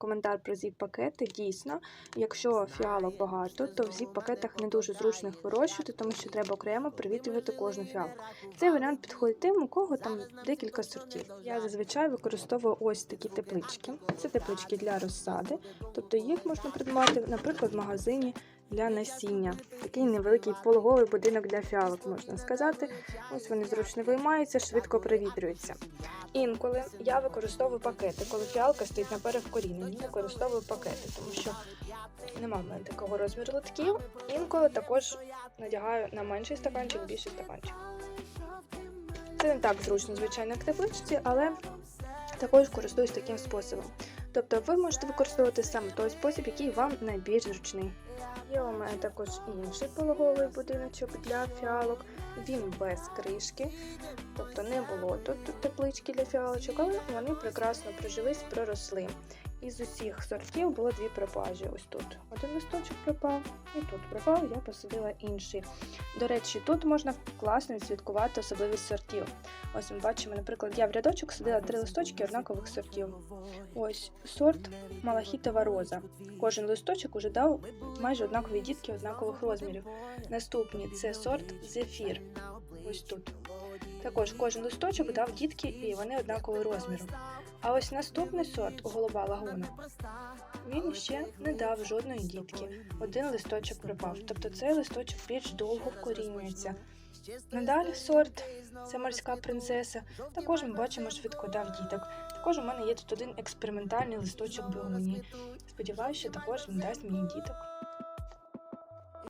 коментар про зіп-пакети. Дійсно, якщо фіалок багато, то в зіп-пакетах не дуже зручно їх вирощувати, тому що треба окремо привітрювати кожну фіалку. Цей варіант підходить тим, у кого там декілька сортів. Я зазвичай використовую ось такі теплички. Це теплички для розсади, тобто їх можна придбати, наприклад, в магазині для насіння. Такий невеликий пологовий будинок для фіалок, можна сказати. Ось вони зручно виймаються, швидко привітрюються. Інколи я використовую пакети, коли фіалка стоїть на перевкоріненні, використовую пакети, тому що нема в мене такого розміру лотків. Інколи також надягаю на менший стаканчик, більший стаканчик. Це не так зручно, звичайно, як тепличці, але також користуюсь таким способом. Тобто ви можете використовувати саме той спосіб, який вам найбільш зручний. Є у мене також інший пологовий будиночок для фіалок. Він без кришки, тобто не було тут теплички для фіалочок, але вони прекрасно прижились, проросли. Із усіх сортів було дві пропажі. Ось тут один листочок пропав, і тут пропав, я посадила інший. До речі, тут можна класно відслідкувати особливість сортів. Ось ми бачимо, наприклад, я в рядочок садила три листочки однакових сортів. Ось сорт малахітова роза. Кожен листочок уже дав майже однакові дітки однакових розмірів. Наступні це сорт зефір. Ось тут. Також кожен листочок дав дітки і вони однакового розміру. А ось наступний сорт голуба лагуна. Він ще не дав жодної дітки. Один листочок пропав. Тобто цей листочок більш довго вкорінюється. Надалі сорт це морська принцеса. Також ми бачимо швидко дав діток. Також у мене є тут один експериментальний листочок бігонії. Сподіваюся, що також він дасть мені діток.